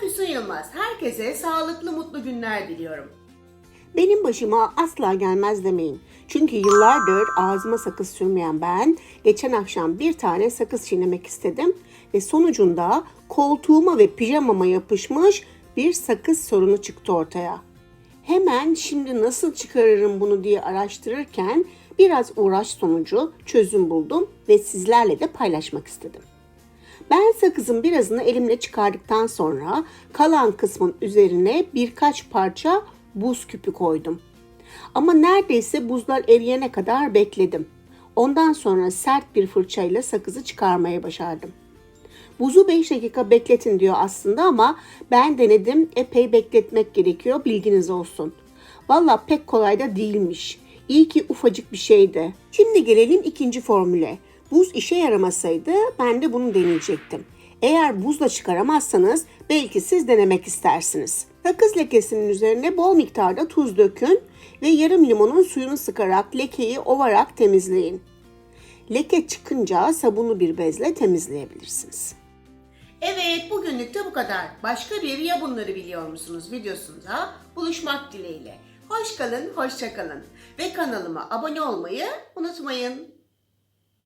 Füsun Yılmaz. Herkese sağlıklı mutlu günler diliyorum. Benim başıma asla gelmez demeyin. Çünkü yıllardır ağzıma sakız sürmeyen ben geçen akşam bir tane sakız çiğnemek istedim ve sonucunda koltuğuma ve pijamama yapışmış bir sakız sorunu çıktı ortaya. Hemen şimdi nasıl çıkarırım bunu diye araştırırken biraz uğraş sonucu çözüm buldum ve sizlerle de paylaşmak istedim. Ben sakızın birazını elimle çıkardıktan sonra kalan kısmın üzerine birkaç parça buz küpü koydum. Ama neredeyse buzlar eriyene kadar bekledim. Ondan sonra sert bir fırçayla sakızı çıkarmaya başardım. Buzu 5 dakika bekletin diyor aslında ama ben denedim epey bekletmek gerekiyor bilginiz olsun. Valla pek kolay da değilmiş. İyi ki ufacık bir şeydi. Şimdi gelelim ikinci formüle. Buz işe yaramasaydı ben de bunu deneyecektim. Eğer buzla çıkaramazsanız belki siz denemek istersiniz. Sakız lekesinin üzerine bol miktarda tuz dökün ve yarım limonun suyunu sıkarak lekeyi ovarak temizleyin. Leke çıkınca sabunlu bir bezle temizleyebilirsiniz. Evet bugünlük de bu kadar. Başka bir ya bunları biliyor musunuz videosunda buluşmak dileğiyle. Hoş kalın, hoşça kalın. Ve kanalıma abone olmayı unutmayın.